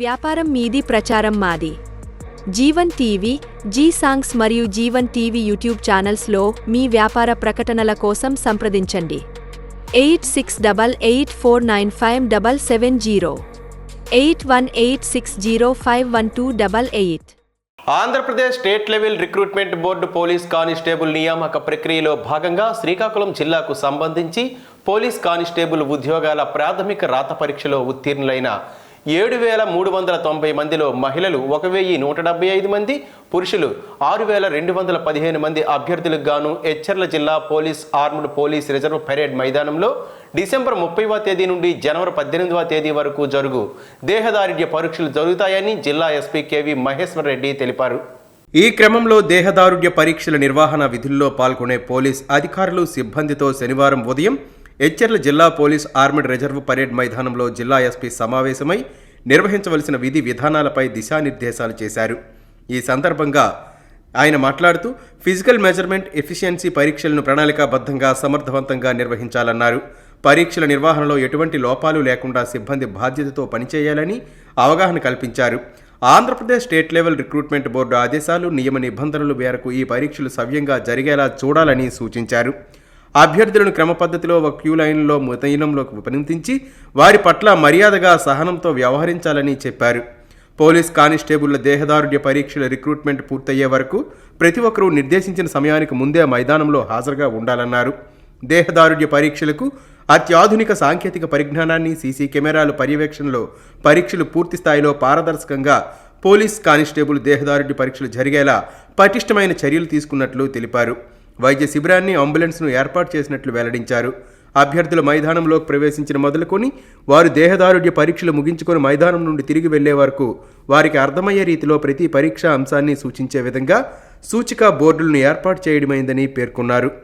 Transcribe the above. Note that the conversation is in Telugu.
వ్యాపారం మీది ప్రచారం మాది. జీవన్ టీవీ జీ సాంగ్స్ మరియు జీవన్ టీవీ యూట్యూబ్ ఛానల్స్లో మీ వ్యాపార ప్రకటనల కోసం సంప్రదించండి. Eight six double eight four nine five double seven zero. Eight one eight six zero five one two double eight. Andhra Pradesh state level recruitment board police constable నియామక ప్రక్రియలో భాగంగా శ్రీకాకుళం జిల్లాకు సంబంధించి పోలీస్ కానిస్టేబుల్ ఉద్యోగాల ప్రాథమిక రాత పరీక్షలో ఉత్తీర్ణులైన ఏడు వేల మూడు వందల తొంభై మందిలో మహిళలు ఒక వెయ్యి నూట డెబ్బై ఐదు మంది పురుషులు ఆరు వేల రెండు వందల పదిహేను మంది అభ్యర్థులకు గాను ఎచ్చర్ల జిల్లా police armed police reserve parade మైదానంలో డిసెంబర్ ముప్పైవ తేదీ నుండి జనవరి పద్దెనిమిదవ తేదీ వరకు జరుగు దేహదారిడ్య పరీక్షలు జరుగుతాయని జిల్లా ఎస్పీ కేవి మహేశ్వర్ రెడ్డి తెలిపారు. ఈ క్రమంలో దేహదారుడ్య పరీక్షల నిర్వహణ విధుల్లో పాల్గొనే పోలీస్ అధికారులు సిబ్బందితో శనివారం ఉదయం ఎచ్చెర్ల జిల్లా పోలీస్ ఆర్మడ్ రిజర్వ్ పరేడ్ మైదానంలో జిల్లా ఎస్పీ సమావేశమై నిర్వహించవలసిన విధి విధానాలపై దిశానిర్దేశాలు చేశారు. ఈ సందర్భంగా ఆయన మాట్లాడుతూ ఫిజికల్ మెజర్మెంట్ ఎఫిషియన్సీ పరీక్షలను ప్రణాళికాబద్ధంగా సమర్థవంతంగా నిర్వహించాలన్నారు. పరీక్షల నిర్వహణలో ఎటువంటి లోపాలు లేకుండా సిబ్బంది బాధ్యతతో పనిచేయాలని అవగాహన కల్పించారు. Andhra Pradesh state level recruitment board ఆదేశాలు నియమ నిబంధనలు మేరకు ఈ పరీక్షలు సవ్యంగా జరిగేలా చూడాలని సూచించారు. అభ్యర్థులను క్రమపద్ధతిలో ఒక క్యూ లైన్లో ముతయినంలోకి విపనించి వారి పట్ల మర్యాదగా సహనంతో వ్యవహరించాలని చెప్పారు. పోలీస్ కానిస్టేబుళ్ళ దేహదారుడ్య పరీక్షల రిక్రూట్మెంట్ పూర్తయ్యే వరకు ప్రతి ఒక్కరూ నిర్దేశించిన సమయానికి ముందే మైదానంలో హాజరుగా ఉండాలన్నారు. దేహదారుడ్య పరీక్షలకు అత్యాధునిక సాంకేతిక పరిజ్ఞానాన్ని సీసీ కెమెరాలు పర్యవేక్షణలో పరీక్షలు పూర్తి స్థాయిలో పారదర్శకంగా పోలీస్ కానిస్టేబుల్ దేహదారుడ్య పరీక్షలు జరిగేలా పటిష్టమైన చర్యలు తీసుకున్నట్లు తెలిపారు. వైద్య శిబిరాన్ని అంబులెన్స్ను ఏర్పాటు చేసినట్లు వెల్లడించారు. అభ్యర్థుల మైదానంలోకి ప్రవేశించిన మొదలుకొని వారు దేహదారుఢ్య పరీక్షలు ముగించుకొని మైదానం నుండి తిరిగి వెళ్ళే వరకు వారికి అర్థమయ్యే రీతిలో ప్రతి పరీక్షా అంశాన్ని సూచించే విధంగా సూచిక బోర్డులను ఏర్పాటు చేయడమైందని పేర్కొన్నారు.